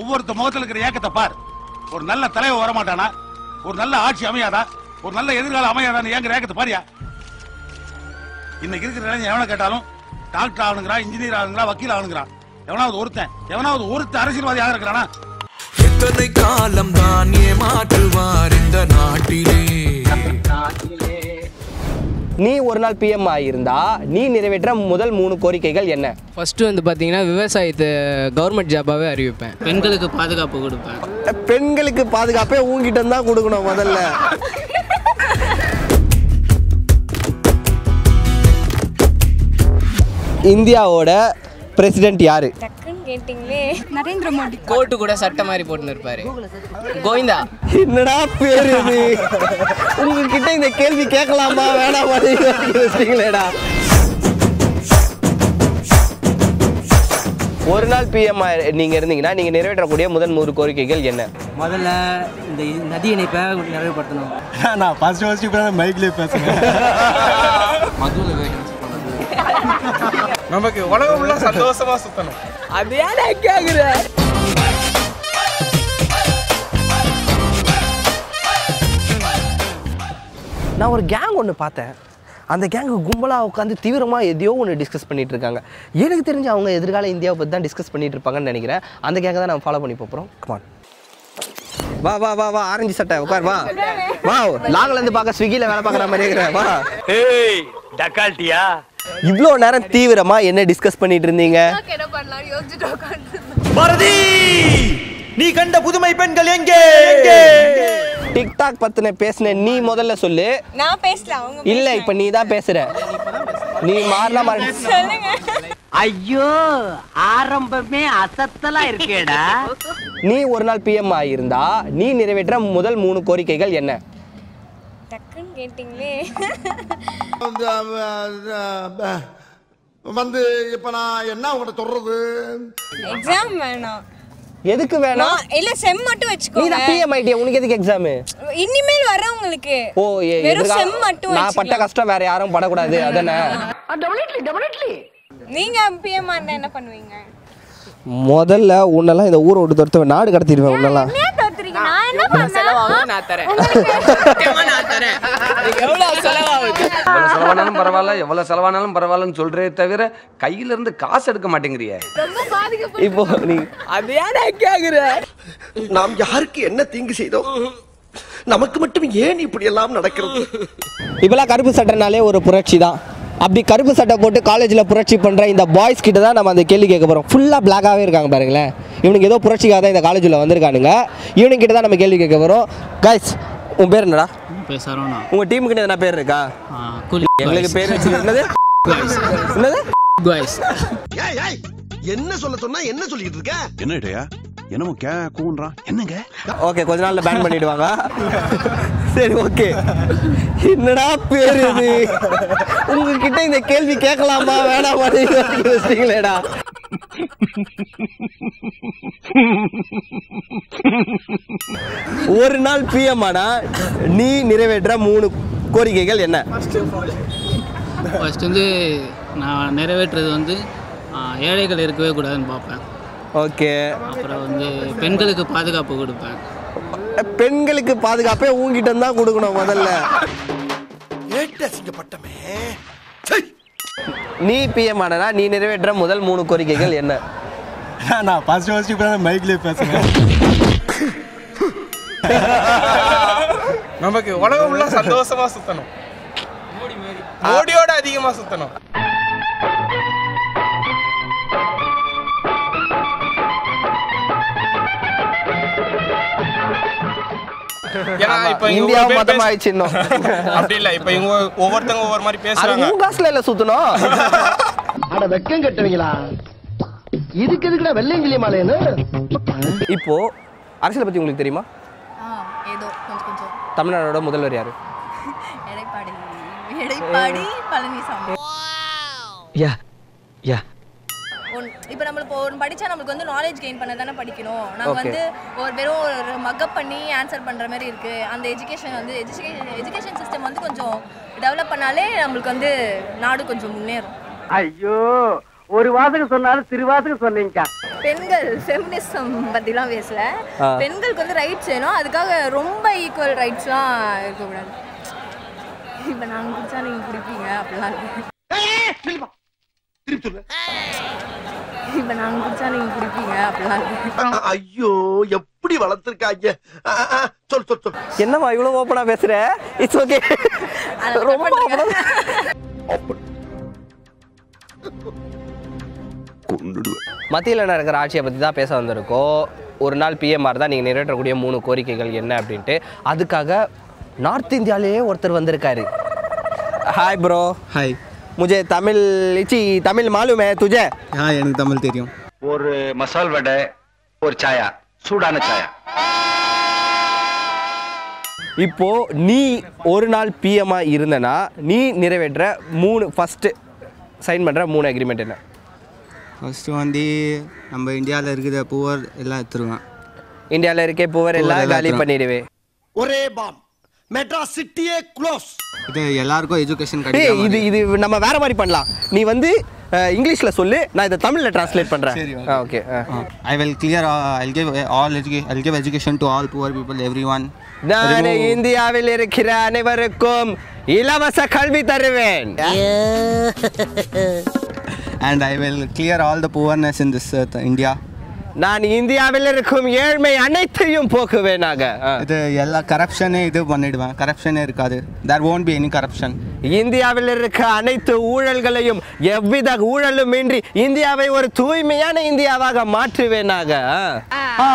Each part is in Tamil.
ஒவ்வொருத்த முகத்துல இருக்கிற ஏக்கத்தை பார். ஒரு நல்ல தலைவர் வரமாட்டானா? ஒரு நல்ல ஆட்சி அமையாதா? ஒரு நல்ல எதிர்காலம் அமையாதான்னு ஏங்குற ஏக்கத்தை பாரியா? இன்னைக்கு இருக்கிற இளைஞன் எவனை கேட்டாலும் டாக்டர் ஆகணுங்கிறான் இன்ஜினியர் ஆகணுங்கிறான் வக்கீல் ஆகணுங்கிறான் எவனாவது ஒருத்தன் எவனாவது ஒருத்தன் அரசியல்வாதி ஆக இருக்கிறானா? எத்தனை காலம் தான் ஏமாற்றுவார் இந்த நாட்டிலே? நீ ஒரு நாள் பிஎம் ஆகியிருந்தா நீ நிறைவேற்ற முதல் மூணு கோரிக்கைகள் என்ன? ஃபஸ்ட்டு வந்து பார்த்தீங்கன்னா விவசாயத்தை கவர்மெண்ட் ஜாபாகவே அறிவிப்பேன். பெண்களுக்கு பாதுகாப்பு கொடுப்பேன். பெண்களுக்கு பாதுகாப்பே உங்ககிட்ட தான் கொடுக்கணும் முதல்ல. இந்தியாவோட பிரசிடென்ட் யாரு? கேட்டிங்களே. நரேந்திர மோடி. கோட்டு கூட சட்டை மாதிரி போட்டுன்னு இருப்பாரு கோவிந்தா. என்னடா பேரு இது? உங்ககிட்ட இந்த கேள்வி கேட்கலாமா? வேணாமா? வச்சிங்களேடா ஒரு நாள் பிஎம் நீங்க இருந்தீங்கன்னா நீங்க நிறைவேற்றக்கூடிய முதல் மூன்று கோரிக்கைகள் என்ன? முதல்ல இந்த நதி இணைப்பை நிறைவுபடுத்தணும். நான் ஃபர்ஸ்ட் ஃபர்ஸ்ட் இப்போ மைக்லேயே பேசுகிறேன் நமக்கு உலகம் உள்ள சந்தோஷமா சுத்தணும். அது ஏன் கேக்குற? நான் ஒரு கேங் ஒன்று பார்த்தேன். அந்த கேங் கும்பலாக உட்காந்து தீவிரமாக எதையோ ஒன்று டிஸ்கஸ் பண்ணிட்டு இருக்காங்க. எனக்கு தெரிஞ்சு அவங்க எதிர்கால இந்தியாவை பற்றி தான் டிஸ்கஸ் பண்ணிட்டு இருப்பாங்கன்னு நினைக்கிறேன். அந்த கேங்கை தான் நம்ம ஃபாலோ பண்ணி போகிறோம் கமான் வா வா வா வா ஆரஞ்சு சட்டை உட்கார் வா. வா லாங்கில இருந்து பார்க்க ஸ்விக்கியில் வேலை பார்க்குற மாதிரி இருக்கிறேன் வா. ஏய் டக்கால்ட்டியா? இவ்வளோ நேரம் தீவிரமா என்ன டிஸ்கஸ் பண்ணிட்டு இருந்தீங்க? என்ன பண்ணலாம். யோசிச்சுட்டு உட்காந்து பாரதி நீ கண்ட புதுமை பெண்கள் எங்கே? டிக்டாக் பத்தின பேசின நீ முதல்ல சொல்லு. நான் பேசல அவங்க இல்ல இப்ப நீ தான் பேசுற. நீ மாறினா மாறி. சொல்லுங்க. ஐயோ ஆரம்பமே அசத்தலா இருக்கேடா. நீ ஒரு நாள் பிஎம் ஆகியிருந்தா நீ நிறைவேற்ற முதல் மூணு கோரிக்கைகள் என்ன? கேட்டிங்களே. வந்து இப்போ நான் என்ன உங்கள்கிட்ட சொல்றது? எக்ஸாம் வேணாம். எதுக்கு வேணாம்? இல்ல செம் மட்டும் நீ வச்சுக்கோங்க தான் பிஎம் உனக்கு எதுக்கு எக்ஸாம் இனிமேல் வரவங்களுக்கு ஓ ஏ- வெறும் செம் மட்டும் நான் பட்ட. கஷ்டம் வேற யாரும் படக்கூடாது அதானே நீங்க பிஎம் என்ன பண்ணுவீங்க? முதல்ல உன்னெல்லாம் இந்த ஊரை விட்டு துரத்துவேன் நாடு கடத்திடுவேன் உன்னெல்லாம். நான் என்ன பண்ணேன்? நான் தரேன். நான் தரேன். எவ்வளோ செலவாகுது? எவ்வளவு செலவானாலும் பரவாயில்ல எவ்வளவு செலவானாலும் பரவாயில்லன்னு சொல்றே தவிர கையில இருந்து காசு எடுக்க மாட்டேங்கிறியே. இப்போ நீ அது ஏன் கேக்குற? நாம் யாருக்கு என்ன தீங்கு செய்தோம் நமக்கு மட்டும் ஏன் இப்படி எல்லாம் நடக்கிறது? இப்போலாம் கருப்பு சட்டைனாலே ஒரு புரட்சி தான். அப்படி கருப்பு சட்டை போட்டு காலேஜில் புரட்சி பண்ணுற இந்த பாய்ஸ் கிட்ட தான் நம்ம அந்த கேள்வி கேட்க போகிறோம் ஃபுல்லாக பிளாக்காகவே இருக்காங்க பாருங்களேன். இவனுக்கு ஏதோ புரட்சிக்காக தான் இந்த காலேஜில் வந்திருக்கானுங்க இவனுங்க கிட்ட தான் நம்ம கேள்வி கேட்க போகிறோம் கைஸ் உன் பேர் என்னடா? உங்கள் டீமுக்கு என்ன பேர் இருக்கா? கூலி எங்களுக்கு பேர் வச்சு- என்னது? என்ன சொல்ல சொன்னா என்ன சொல்லிட்டு இருக்க? என்ன இடையா? என்னமோ கே கூன்றான் என்னங்க? ஓகே கொஞ்ச நாள்ல பேன் பண்ணிடுவாங்க. சரி ஓகே. என்னடா பேர் இது? உங்ககிட்ட இந்த கேள்வி கேட்கலாமா? வேணாமா? வச்சிங்களேடா ஒரு நாள் பிஎம் ஆனா நீ நிறைவேற்ற மூணு கோரிக்கைகள் என்ன? ஃபர்ஸ்ட் வந்து நான் நிறைவேற்றுறது வந்து ஏழைகள் இருக்கவே கூடாதுன்னு பார்ப்பேன். ஓகே. அப்புறம் வந்து பெண்களுக்கு பாதுகாப்பு கொடுப்பேன். பெண்களுக்கு பாதுகாப்பே உங்ககிட்ட தான் கொடுக்கணும் முதல்ல. நீ பிஎம் ஆனா நீ நிறைவேற்ற முதல் மூணு கோரிக்கைகள் என்ன? நான் ஃபர்ஸ்ட் ஃபர்ஸ்ட் இப்போ மைக்லேயே பேசுகிறேன் நமக்கு உலகம் உள்ள சந்தோஷமா சுத்தணும். மோடியோட அதிகமா சுத்தணும். ஏன்னா இப்ப இந்தியா பேச- ஆயிடுச்சு இன்னும் அப்படி இல்ல இப்ப இவங்க ஒவ்வொருத்தங்க ஒவ்வொரு மாதிரி பேசுறாங்க. காசுல இல்ல சுத்தணும் அட வெக்கம் கட்டுவீங்களா? இதுக்கு எதுக்குடா வெள்ளையங்கிலி மாலைன்னு? இப்போ அரசியலை பத்தி உங்களுக்கு தெரியுமா? ஏதோ கொஞ்சம் கொஞ்சம். தமிழ்நாடோட முதல்வர் யாரு? எடைப்பாடி எடைப்பாடி பழனிசாமி. Yeah yeah. ஒன் இப்போ நம்மளுக்கு ஒன்று படிச்சா நம்மளுக்கு வந்து நாலேஜ் கெயின் பண்ண தானே படிக்கணும் Okay. வந்து ஒரு வெறும் ஒரு மக்கப் பண்ணி ஆன்சர் பண்ணுற மாதிரி இருக்கு. அந்த எஜுகேஷன் வந்து எஜுகேஷன் எஜுகேஷன் சிஸ்டம் வந்து கொஞ்சம் டெவலப் பண்ணாலே நம்மளுக்கு வந்து நாடு கொஞ்சம் முன்னேறும். ஐயோ ஒரு வாசகம் சொன்னாலும் திருவாசகம் சொன்னீங்க பெண்கள் ஃபெமினிசம் பற்றிலாம் பேசல. பெண்களுக்கு வந்து ரைட்ஸ் வேணும். அதுக்காக ரொம்ப ஈக்குவல் ரைட்ஸ்லாம் இருக்கக்கூடாது. இப்போ நாங்கள் குடிச்சா நீங்கள் குடிப்பீங்க அப்படிலாம் இருக்கு இப்போ நாங்கள் குடிச்சா நீங்கள் குடிப்பீங்க அப்படிலாம் இருக்கு ஐயோ எப்படி வளர்த்திருக்காங்க? சொல் சொல் சொல். என்னம்மா இவ்வளோ ஓப்பனாக பேசுகிற இட்ஸ் ஓகே ரொம்ப மத்தியில் நடக்கிற ஆட்சியை பற்றி தான் பேச வந்திருக்கோம் ஒரு நாள் பிஎம்ஆர் தான் நீங்கள் நிறைவேற்றக்கூடிய மூணு கோரிக்கைகள் என்ன அப்படின்ட்டு. அதுக்காக நார்த் இந்தியாவிலேயே ஒருத்தர் வந்திருக்காரு. ஹாய் ப்ரோ ஹாய் முஜே தமிழ் இச்சி தமிழ் மாலுமே துஜே ஆ எனக்கு தமிழ் தெரியும் ஒரு மசால் வடை ஒரு சாயா சூடான சாயா இப்போ நீ ஒரு நாள் பிஎம்ஆ இருந்தனா நீ நிறைவேற்ற மூணு ஃபஸ்ட்டு சைன் பண்ணுற மூணு அக்ரிமெண்ட் என்ன ஃபஸ்ட்டு வந்து நம்ம இந்தியாவில் இருக்கிற புவர் எல்லாம் எடுத்துருவேன் இந்தியாவில் இருக்கே புவர் எல்லாம் காலி. பண்ணிடுவேன் ஒரே பாம். மெட்ராஸ் சிட்டியே க்ளோஸ். இது எல்லாருக்கும் எஜுகேஷன் கிடைக்கும் இது இது நம்ம வேற மாதிரி பண்ணலாம். நீ வந்து இங்கிலீஷ்ல சொல்லு நான் இதை தமிழ்ல டிரான்ஸ்லேட் பண்றேன். சரி, okay I will clear I give all I give education to all poor people everyone நான் இந்தியாவில் இருக்கிற அனைவருக்கும் இலவச கல்வி தருவேன். And I will clear all the poorness in this India நான் இந்தியாவில் இருக்கும் ஏழ்மை அனைத்தையும் போக்குவேனாக. இது எல்லா கரப்ஷனே இது பண்ணிடுவேன். கரப்ஷனே இருக்காது. There won't be any corruption இந்தியாவில் இருக்க அனைத்து ஊழல்களையும் எவ்வித ஊழலும் இன்றி இந்தியாவை ஒரு தூய்மையான இந்தியாவாக மாற்றுவேனாக. ஆ.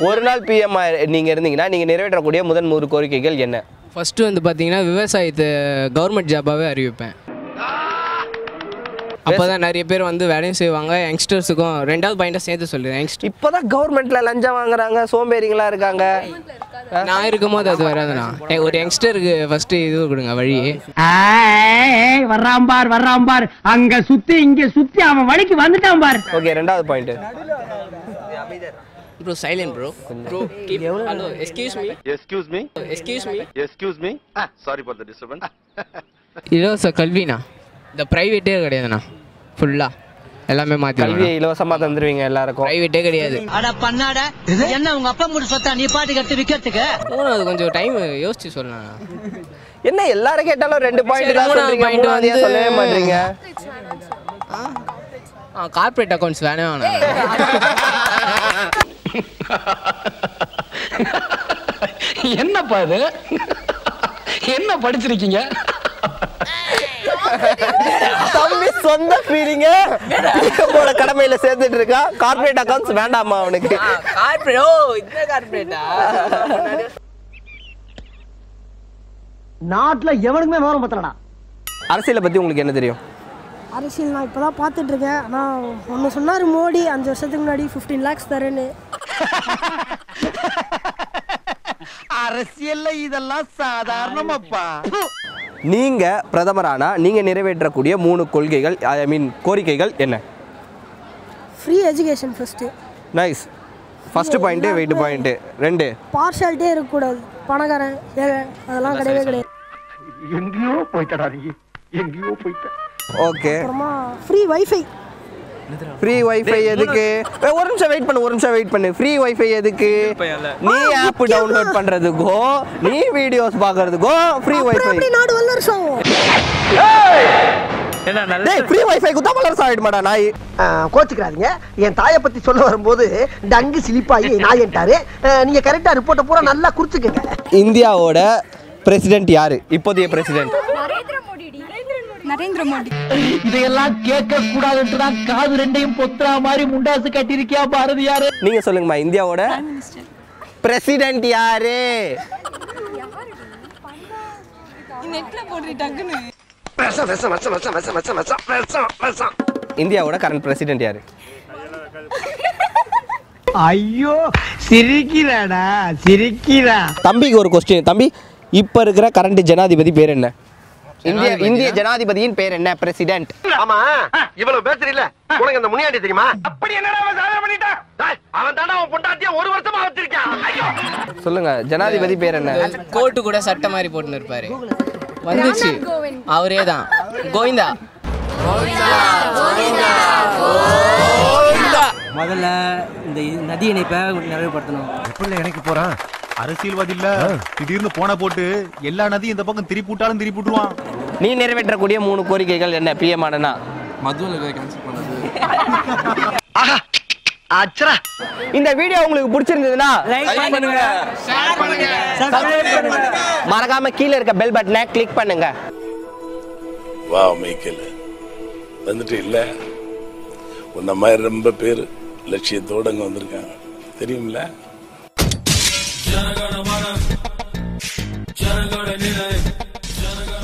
ஒரு நாள் பிஎம் நீங்க இருந்தீங்கன்னா நீங்க நிறைவேற்றக்கூடிய முதல் மூன்று கோரிக்கைகள் என்ன? ஃபஸ்ட்டு வந்து பார்த்தீங்கன்னா விவசாயத்தை கவர்மெண்ட் ஜாபாகவே அறிவிப்பேன். அப்போ தான் நிறைய பேர் வந்து வேலையும் செய்வாங்க. யங்ஸ்டர்ஸுக்கும் ரெண்டாவது பாயிண்ட்டாக சேர்த்து சொல்லுது யங்ஸ்டர் இப்போதான் கவர்மெண்ட்ல லஞ்சம் வாங்குறாங்க சோம்பேறிங்களா இருக்காங்க. நான் இருக்கும்போது அது வராதுண்ணா. ஒரு யங்ஸ்டருக்கு ஃபஸ்ட்டு இது கொடுங்க வழி. வர்றான் பார் வர்றான் பார். அங்க சுத்தி இங்க சுத்தி அவன் வழிக்கு வந்துட்டான் பார். ஓகே ரெண்டாவது point bro silent bro bro hello excuse me excuse me excuse me excuse me sorry for the disturbance இலவச கல்விண்ணா இந்த ப்ரைவேட்டே கிடையாதுண்ணா. ஃபுல்லாக எல்லாமே மாற்றி கல்வியை இலவசமா தந்துருவீங்க எல்லாருக்கும். ப்ரைவேட்டே கிடையாது. அட பண்ணாட என்ன உங்க அப்பா மூடு சொத்தா நீ பாட்டு கட்டு விக்கிறதுக்கு? அது கொஞ்சம் டைம் யோசிச்சு சொல்லலாம் என்ன எல்லாரும் கேட்டாலும் ரெண்டு பாயிண்ட் தான் சொல்றீங்க. ஏன் வந்து- சொல்லவே மாட்டீங்க. ஆ? கார்ப்பரேட் அக்கௌண்ட்ஸ் வேணே வேணாம் என்னப்பா இது? என்ன படிச்சிருக்கீங்க? தம்பி சொந்த ஃபீலிங்க போல கடமையில சேர்த்துட்டு இருக்கா. கார்ப்பரேட் அக்கவுண்ட்ஸ் வேண்டாமா அவனுக்கு? ஓ இந்த நாட்டுல எவனுக்குமே விவரம் பத்தலடா. அரசியலை பத்தி உங்களுக்கு என்ன தெரியும்? அரசியல் நான் இப்போ தான் பார்த்துட்ருக்கேன் ஆனால் ஒன்று சொன்னார் மோடி அஞ்சு வருஷத்துக்கு முன்னாடி ஃபிஃப்டீன் லேக்ஸ் தரேன்னு. அரசியல்ல இதெல்லாம் சாதாரணமாப்பா. நீங்க பிரதமரானா நீங்க நிறைவேற்றக்கூடிய மூணு கொள்கைகள் ஐ மீன் கோரிக்கைகள் என்ன? Free education first nice first point wait point ரெண்டு. பார்ஷாலிட்டியே இருக்கக்கூடாது. பணக்காரன் அதெல்லாம் கிடையவே கிடையாது. எங்கேயோ போயிட்டடா நீ. எங்கேயோ போயிட்ட. ஓகே அப்புறமா ஃப்ரீ வைஃபை ஃப்ரீ வைஃபை எதுக்கு? ஒரு நிமிஷம் வெயிட் பண்ணு ஒரு நிமிஷம் வெயிட் பண்ணு. ஃப்ரீ வைஃபை எதுக்கு? நீ ஆப் டவுன்லோட் பண்றதுக்கோ நீ வீடியோஸ் பார்க்கறதுக்கோ ஃப்ரீ வைஃபை நாடு வல்லரசம் டேய் ஃப்ரீ வைஃபை குத்தா வளர்ச்சி ஆயிடுமாடா நாய். கோச்சுக்கிறாதீங்க. என் தாயை பத்தி சொல்ல வரும்போது டங்கு சிலிப்பாயி நாயன்ட்டாரு நீங்க கரெக்டா ரிப்போர்ட்டை பூரா நல்லா குறிச்சுக்கங்க. இந்தியாவோட பிரசிடென்ட் யாரு? இப்போதைய பிரசிடென்ட் நரேந்திர மோடி. இதையெல்லாம் கேட்க கூடாது என்றுதான் காது ரெண்டையும் பொத்துறா மாதிரி முண்டாசு கட்டிருக்கியா பாரதியாரு? நீங்க சொல்லுங்கம்மா இந்தியாவோட பிரசிடென்ட் யாரு? நெட்ல போட்டுட்டாங்கன்னு இந்தியாவோட கரண்ட் பிரசிடென்ட் யாரு? ஐயோ சிரிக்கிறாடா சிரிக்கிறா தம்பிக்கு ஒரு கொஸ்டின் தம்பி இப்ப இருக்கிற கரண்ட் ஜனாதிபதி பேர் என்ன? இந்திய இந்திய ஜனாதிபதியின் பேர் என்ன? பிரசிடென்ட் ஆமா. இவ்வளவு பேசுறீல்ல? உனக்கு அந்த முனியாண்டி தெரியுமா? அப்படி என்னடா அவன் சாதனை பண்ணிட்டான் அவன் தானே அவன் பொண்டாட்டியா ஒரு வருஷமா வச்சிருக்கான். சொல்லுங்க ஜனாதிபதி பேர் என்ன? கோட்டு கூட சட்டை மாதிரி போட்டுன்னு இருப்பாரு. வந்துச்சு. அவரே தான் கோவிந்தா. முதல்ல இந்த நதி இணைப்பை நிறைவுபடுத்தணும். எப்படி இணைக்க போறான்? அரசியல்வாதி இல்ல திடீர்னு போன போட்டு எல்லா நதியும் இந்த பக்கம் திருப்பி விட்டாலும் திருப்பி விட்டுருவான் நீ நிறைவேற்றக்கூடிய மூணு கோரிக்கைகள் என்ன பிஎம் ஆனனா? மதுவில் கேன்சல் பண்ணது. அச்சரா. இந்த வீடியோ உங்களுக்கு பிடிச்சிருந்ததுன்னா Like பண்ணுங்க. ஷேர் பண்ணுங்க. Subscribe பண்ணுங்க. மறக்காம கீழே இருக்க பெல் பட்டனை கிளிக் பண்ணுங்க. வா மைக்கேல். வந்துட்டு இல்ல. உன்ன மாதிரி ரொம்ப பேர் லட்சியத்தோட அங்க வந்திருக்காங்க. தெரியுமில்ல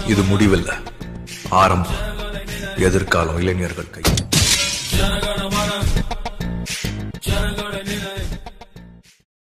இது முடிவில்லை. ஆரம்பம். எதிர்காலம். இளைஞர்கள் கை.